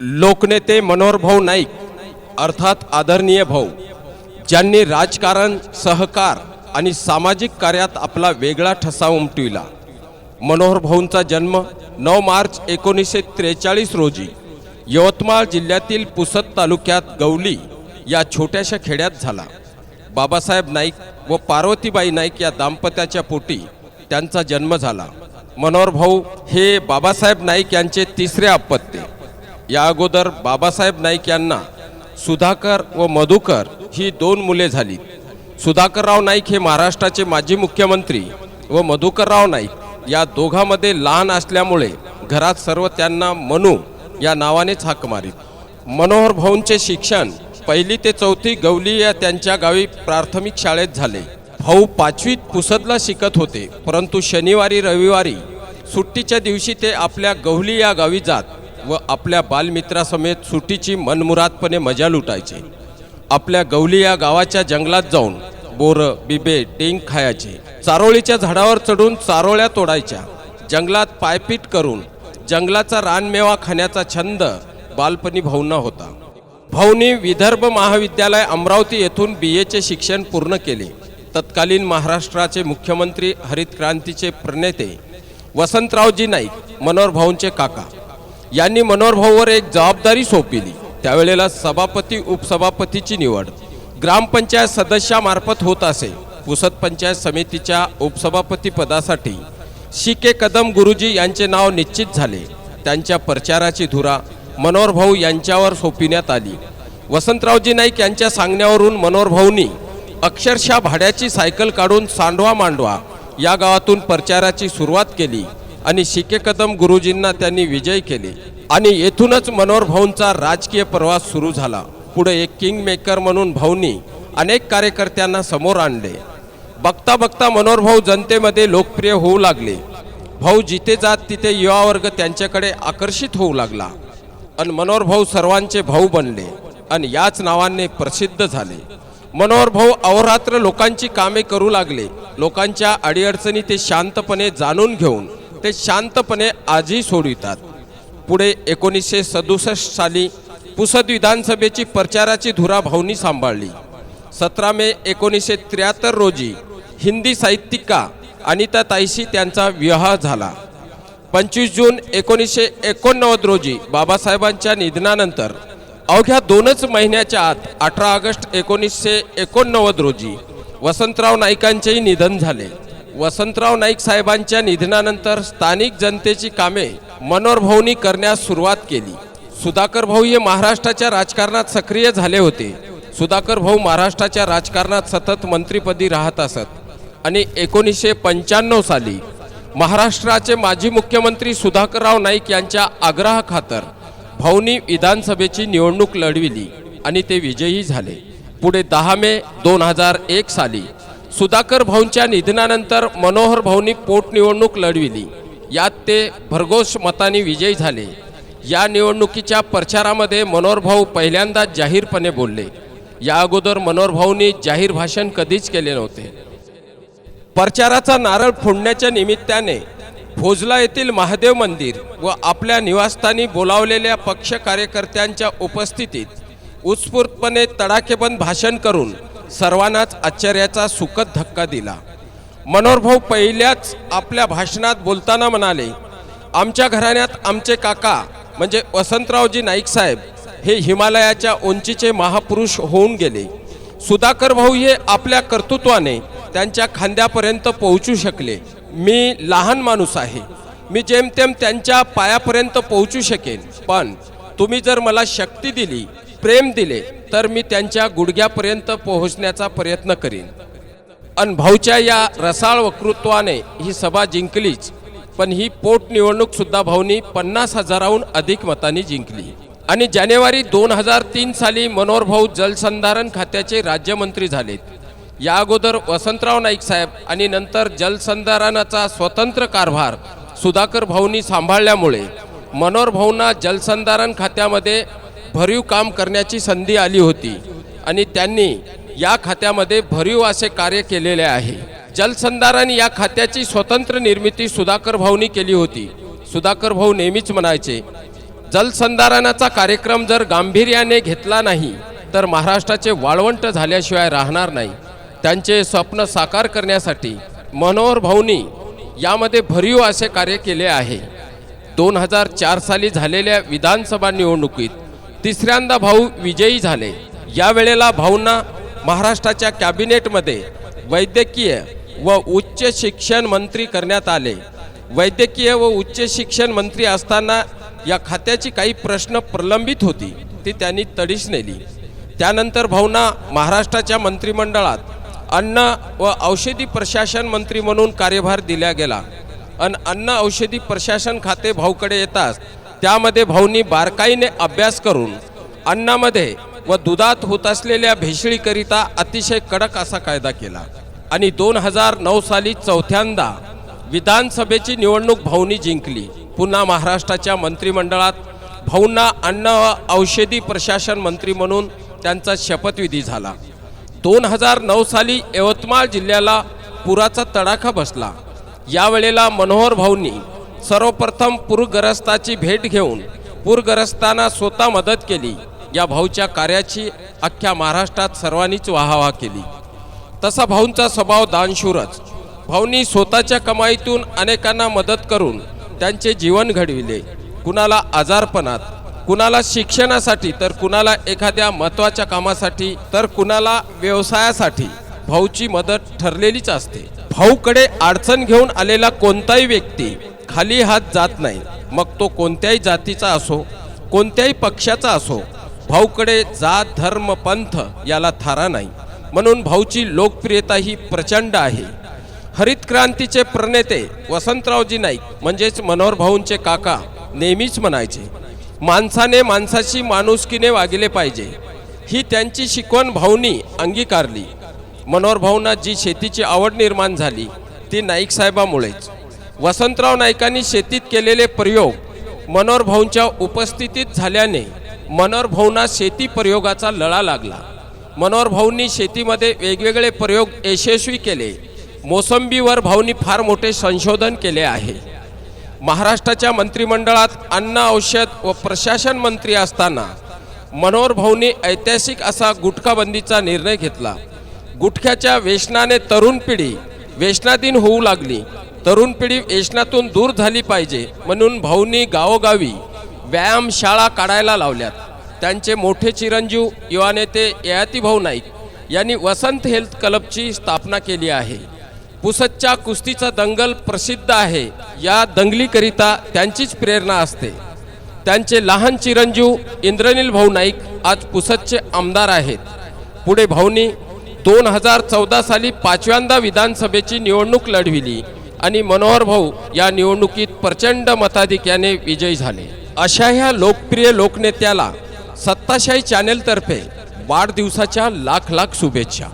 लोकनेते मनोहर भाऊ नाईक अर्थात आदरणीय भाऊ ज्यांनी राजकारण सहकार आणि सामाजिक कार्यात आपला वेगळा ठसा उमटविला. मनोहर भाऊंचा जन्म नऊ मार्च एकोणीसशे त्रेचाळीस रोजी यवतमाळ जिल्ह्यातील पुसद तालुक्यात गवली या छोट्याशा खेड्यात झाला. बाबासाहेब नाईक व पार्वतीबाई नाईक या दाम्पत्याच्या पोटी त्यांचा जन्म झाला. मनोहर भाऊ हे बाबासाहेब नाईक यांचे तिसरे अपत्य. या अगोदर बाबासाहेब नाईक यांना सुधाकर व मधुकर ही दोन मुले झाली सुधाकरराव नाईक हे महाराष्ट्राचे माजी मुख्यमंत्री व मधुकरराव नाईक या दोघांमध्ये लहान असल्यामुळे घरात सर्व त्यांना मनू या नावानेच हाक मारीत. मनोहर भाऊंचे शिक्षण पहिली ते चौथी गवली या त्यांच्या गावी प्राथमिक शाळेत झाले. भाऊ पाचवीत पुसदला शिकत होते परंतु शनिवारी रविवारी सुट्टीच्या दिवशी ते आपल्या गवली या गावी जात व आपल्या बालमित्रासमेत सुटीची मनमुरादपणे मजा लुटायचे. आपल्या गवली या गावाच्या जंगलात जाऊन बोरं बिबे टेंग खायचे. चारोळीच्या झाडावर चढून चारोळ्या तोडायच्या. जंगलात पायपीट करून जंगलाचा रानमेवा खाण्याचा छंद बालपणी भाऊंना होता. भाऊनी विदर्भ महाविद्यालय अमरावती येथून बी एचे शिक्षण पूर्ण केले. तत्कालीन महाराष्ट्राचे मुख्यमंत्री हरित क्रांतीचे प्रणेते वसंतरावजी नाईक मनोहर भाऊंचे काका. यांनी मनोहर भाऊवर एक जबाबदारी सोपविली. त्यावेळेला सभापती उपसभापतीची निवड. ग्रामपंचायत सदस्यामार्फत होत असे. पुसद पंचायत समितीच्या उपसभापती पदासाठी शी के कदम गुरुजी यांचे नाव निश्चित झाले. त्यांच्या प्रचाराची धुरा मनोहर भाऊ यांच्यावर सोपविण्यात आली. वसंतरावजी नाईक यांच्या सांगण्यावरून मनोहर भाऊंनी अक्षरशः भाड्याची सायकल काढून सांडवा मांडवा या गावातून प्रचाराची सुरुवात केली. आणि शिके कदम गुरुजींना त्यांनी विजय केले. आणि येथूनच मनोहर भाऊंचा राजकीय प्रवास सुरू झाला. पुढे एक किंग मेकर म्हणून भाऊंनी अनेक कार्यकर्त्यांना समोर आणले. बघता बघता मनोहर भाऊ जनतेमध्ये लोकप्रिय होऊ लागले. भाऊ जिथे जात तिथे युवा वर्ग त्यांच्याकडे आकर्षित होऊ लागला. आणि मनोहर भाऊ सर्वांचे भाऊ बनले. आणि याच नावाने प्रसिद्ध झाले. मनोहर भाऊ अहोरात्र लोकांची कामे करू लागले. लोकांच्या अडीअडचणी ते शांतपणे जाणून घेऊन ते शांतपणे आजही सोडवितात. पुढे एकोणीसशे सदुसष्ट साली पुसद विधानसभेची प्रचाराची धुरा भाऊनी सांभाळली. सतरा मे एकोणीसशे त्र्याहत्तर रोजी हिंदी साहित्यिका अनिता ताईशी त्यांचा विवाह झाला. पंचवीस जून एकोणीसशे एकोणनव्वद रोजी बाबासाहेबांच्या निधनानंतर अवघ्या दोनच महिन्याच्या आत अठरा ऑगस्ट एकोणीसशे एकोणनव्वद रोजी वसंतराव नाईकांचेही निधन झाले. वसंतराव नाईक साहेबांच्या निधनानंतर स्थानिक जनतेची कामे मनोरभवनी करण्यास सुरुवात केली. सुधाकर भाऊ हे महाराष्ट्राच्या राजकारणात सक्रिय झाले होते. सुधाकर भाऊ महाराष्ट्राच्या राजकारणात सतत मंत्रीपदी राहत असत आणि एकोणीसशे पंच्याण्णव साली महाराष्ट्राचे माजी मुख्यमंत्री सुधाकरराव नाईक यांच्या आग्रहाखातर भाऊनी विधानसभेची निवडणूक लढविली आणि ते विजयी झाले. पुढे दहा मे दोन हजार एक साली सुधाकर भाऊंच्या निधनानंतर मनोहर भाऊंनी पोटनिवडणूक लढविली. यात ते भरघोष मताने विजयी झाले. या निवडणुकीच्या प्रचारामध्ये मनोहर भाऊ पहिल्यांदाच जाहीरपणे बोलले. या अगोदर मनोहर भाऊंनी जाहीर भाषण कधीच केले नव्हते. प्रचाराचा नारळ फोडण्याच्या निमित्ताने भोजला येथील महादेव मंदिर व आपल्या निवासस्थानी बोलावलेल्या पक्ष कार्यकर्त्यांच्या उपस्थितीत उत्स्फूर्तपणे तडाखेबंद भाषण करून सर्वांनाच आश्चर्याचा सुखद धक्का दिला. मनोहरभाऊ पहिल्याच आपल्या भाषणात बोलताना म्हणाले आमच्या घराण्यात आमचे काका म्हणजे वसंतरावजी नाईक साहेब हे हिमालयाच्या उंचीचे महापुरुष होऊन गेले. सुधाकर भाऊ हे आपल्या कर्तृत्वाने त्यांच्या खांद्यापर्यंत पोहोचू शकले. मी लहान माणूस आहे. मी जेमतेम त्यांच्या पायापर्यंत पोहोचू शकेन. पण तुम्ही जर मला शक्ती दिली प्रेम दिले तर मी त्यांच्या गुडघ्यापर्यंत पोहोचण्याचा प्रयत्न करीन. अन भाऊच्या या रसाळ वक्तृत्वाने ही सभा जिंकलीच पण ही पोटनिवडणूक सुद्धा भाऊनी पन्नास हजाराहून अधिक मतांनी जिंकली. आणि जानेवारी दोन हजार तीन साली मनोहर भाऊ जलसंधारण खात्याचे राज्यमंत्री झालेत. या अगोदर वसंतराव नाईक साहेब आणि नंतर जलसंधारणाचा स्वतंत्र कारभार सुधाकर भाऊंनी सांभाळल्यामुळे मनोहर भाऊंना जलसंधारण खात्यामध्ये भरीव काम करण्याची संधी आली होती आणि त्यांनी या खात्यामध्ये भरीव असे कार्य केलेले आहे. जलसंधारण या खात्याची स्वतंत्र निर्मिती सुधाकर भाऊनी केली होती. सुधाकर भाऊ नेहमीच म्हणायचे जलसंधारणाचा कार्यक्रम जर गांभीर्याने घेतला नाही तर महाराष्ट्राचे वाळवंट झाल्याशिवाय राहणार नाही. त्यांचे स्वप्न साकार करण्यासाठी मनोहर भाऊनी यामध्ये भरीव असे कार्य केले आहे. दोन हजार चार साली झालेल्या विधानसभा निवडणुकीत तिसऱ्यांदा भाऊ विजयी झाले. यावेळेला भाऊंना महाराष्ट्राच्या कॅबिनेटमध्ये वैद्यकीय व उच्च शिक्षण मंत्री करण्यात आले. वैद्यकीय व उच्च शिक्षण मंत्री असताना या खात्याची काही प्रश्न प्रलंबित होती ती त्यांनी तडीस नेली. त्यानंतर भाऊंना महाराष्ट्राच्या मंत्रिमंडळात अन्न व औषधी प्रशासन मंत्री म्हणून कार्यभार दिला गेला. अन अन्न औषधी प्रशासन खाते भाऊकडे येताच त्यामध्ये भाऊंनी बारकाईने अभ्यास करून अन्नामध्ये व दुधात होत असलेल्या भेसळीकरिता अतिशय कडक असा कायदा केला. आणि दोन हजार नऊ साली चौथ्यांदा विधानसभेची निवडणूक भाऊंनी जिंकली. पुन्हा महाराष्ट्राच्या मंत्रिमंडळात भाऊंना अन्न व औषधी प्रशासन मंत्री म्हणून त्यांचा शपथविधी झाला. दोन हजार नऊ साली यवतमाळ जिल्ह्याला पुराचा तडाखा बसला. यावेळेला मनोहर भाऊंनी सर्वप्रथम पूरग्रस्ताची भेट घेऊन पूरग्रस्तांना स्वतः मदत केली. या भाऊच्या कार्याची अख्ख्या महाराष्ट्रात सर्वांनीच वाहवा केली. तसा भाऊंचा स्वभाव दानशूरच. भाऊंनी स्वतःच्या कमाईतून अनेकांना मदत करून त्यांचे जीवन घडविले. कुणाला आजारपणात कुणाला शिक्षणासाठी तर कुणाला एखाद्या महत्त्वाच्या कामासाठी तर कुणाला व्यवसायासाठी भाऊची मदत ठरलेलीच असते. भाऊकडे अडचण घेऊन आलेला कोणताही व्यक्ती खाली हात जात नाही. मग तो कोणत्याही जातीचा असो कोणत्याही पक्षाचा असो भाऊकडे जात धर्म पंथ याला थारा नाही. म्हणून भाऊची लोकप्रियता ही प्रचंड आहे. हरित क्रांतीचे प्रणेते वसंतरावजी नाईक म्हणजेच मनोहर भाऊंचे काका नेहमीच म्हणायचे माणसाने माणसाशी माणुसकीने वागले पाहिजे. ही त्यांची शिकवण भाऊनी अंगीकारली. मनोहर भाऊंना जी शेतीची आवड निर्माण झाली ती नाईक साहेबामुळेच. वसंतराव नाईकांनी शेतीत केलेले प्रयोग मनोहर भाऊंच्या उपस्थितीत झाल्याने मनोहर भाऊंना शेती प्रयोगाचा लळा लागला. मनोहर भाऊंनी शेतीमध्ये वेगवेगळे प्रयोग यशस्वी केले. मोसंबीवर भाऊंनी फार मोठे संशोधन केले आहे. महाराष्ट्राच्या मंत्रिमंडळात अन्न औषध व प्रशासन मंत्री असताना मनोहर भाऊंनी ऐतिहासिक असा गुटखाबंदीचा निर्णय घेतला. गुटख्याच्या वेषणाने तरुण पिढी व्यसनाधीन होऊ लागली. तरुण पिढी व्यसनातून दूर झाली पाहिजे म्हणून भाऊंनी गावोगावी व्यायामशाळा काढायला लावल्यात. त्यांचे मोठे चिरंजीव युवा नेते ययाती भाऊ नाईक यांनी वसंत हेल्थ क्लबची स्थापना केली आहे. पुसतच्या कुस्तीचा दंगल प्रसिद्ध आहे. या दंगलीकरिता त्यांचीच प्रेरणा असते. त्यांचे लहान चिरंजीव इंद्रनील भाऊ नाईक आज पुसतचे आमदार आहेत. पुढे भाऊनी दोन हजार चौदा साली पाचव्यांदा विधानसभेची निवडणूक लढविली. आणि मनोहर भाऊ या निवडणुकीत प्रचंड मताधिक्याने विजयी झाले. अशा ह्या लोकप्रिय लोकनेत्याला सत्ताशाही चॅनेलतर्फे वाढदिवसाच्या लाख लाख शुभेच्छा.